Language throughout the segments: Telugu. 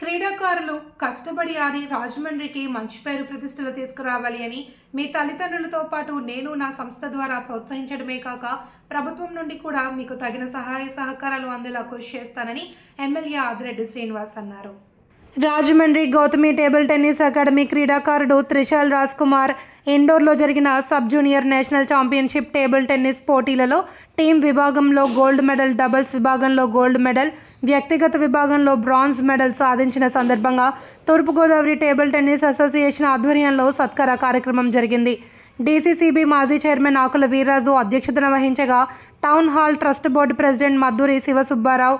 క్రీడాకారులు కష్టపడి ఆడి రాజమండ్రికి మంచి పేరు ప్రతిష్టలు తీసుకురావాలి అని మీ తల్లిదండ్రులతో పాటు నేను నా సంస్థ ద్వారా ప్రోత్సహించడమే కాక ప్రభుత్వం నుండి కూడా మీకు తగిన సహాయ సహకారాలు అందేలా కృషి చేస్తానని ఎమ్మెల్యే ఆదిరెడ్డి శ్రీనివాస్ అన్నారు. Rajahmundry Gautami table tennis academy క్రీడాకారుడు త్రిశాల్ రాజ్ కుమార్ ఇండోర్లో జరిగిన sub junior national championship table tennis పోటీలలో టీం విభాగంలో గోల్డ్ మెడల్ డబుల్స్ విభాగంలో గోల్డ్ మెడల్ వ్యక్తిగత విభాగంలో బ్రాంజ్ మెడల్ సాధించిన సందర్భంగా తూర్పుగోదావరి టేబుల్ టెన్నిస్ అసోసియేషన్ ఆధ్వర్యంలో సత్కార కార్యక్రమం జరిగింది. డీసీసీబీ మాజీ చైర్మన్ ఆకుల వీర్రాజు అధ్యక్షతన వహించగా town hall trust board president Madduri Sivasubbarao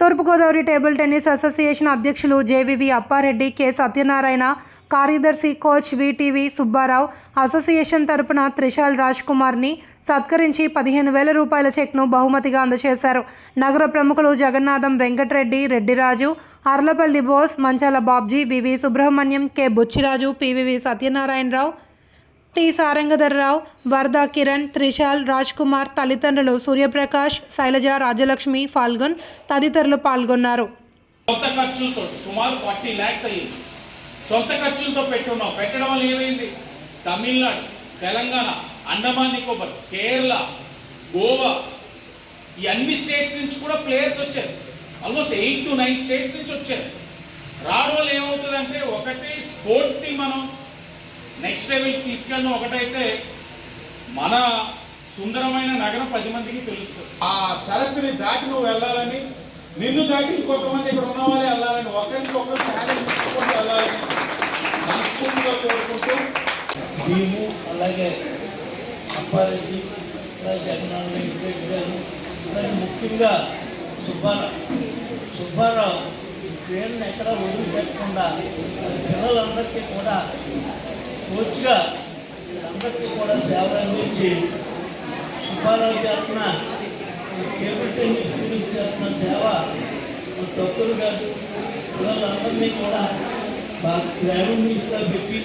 Thurpu Godavari table tennis association అధ్యక్షులు జేవివి అప్పారెడ్డి కె. సత్యనారాయణ కార్యదర్శి కోచ్ విటివి సుబ్బారావు అసోసియేషన్ తరపున త్రిశాల్ రాజ్ కుమార్ని సత్కరించి పదిహేను వేల రూపాయల చెక్ను బహుమతిగా అందజేశారు. నగర ప్రముఖులు Jagannatham Venkatareddy Reddiraju Arlapalli Bose Manchala Babji VV Subrahmanyam K Buchiraju PVV Satyanarayanarao T Sarangadharrao Varada Kiran Trishal Raj Kumar తల్లిదండ్రులు సూర్యప్రకాష్ శైలజ రాజలక్ష్మి ఫాల్గున్ తదితరులు పాల్గొన్నారు. సుమారు ఫార్టీ ల్యాక్స్ అయ్యింది. సొంత ఖర్చులతో పెట్టున్నాం పెట్టడం వల్ల ఏమైంది? తమిళనాడు తెలంగాణ అండమాన్ నికోబార్ కేరళ గోవా ఈ అన్ని స్టేట్స్ నుంచి కూడా ప్లేయర్స్ వచ్చారు. Almost eight to nine states నుంచి వచ్చారు. రావడం వల్ల ఏమవుతుందంటే ఒకటి స్పోర్ట్ని మనం నెక్స్ట్ లెవెల్కి తీసుకెళ్ళడం ఒకటైతే మన సుందరమైన నగరం పది మందికి తెలుస్తుంది. ఆ షరతుని దాటి నువ్వు వెళ్ళాలని నిన్ను దాటి ఇంకొంతమంది ఇక్కడ ఉన్న వాళ్ళే వెళ్ళాలని ఒకరికి ఒకరు సహాయం తీసుకుంటూ వెళ్ళాలని మనస్ఫూర్తిగా కోరుకుంటూ భీము అలాగే అప్పారెడ్డి అలాగే జగన్ వెంకటరెడ్డి గారు అలాగే ముఖ్యంగా సుబ్బారావు. సుబ్బారావు ఈ పేరుని ఎక్కడ వదిలిపెట్టకుండా పిల్లలందరికీ కూడా కోచ్గా అందరికీ కూడా సేవ అందించి సుబ్బారావు చేస్తున్న టేబుల్ టెన్నిస్ గురించి చేస్తున్న సేవ తక్కువ కాదు పిల్లలందరినీ కూడా బాగా గ్రామీణ పెట్టి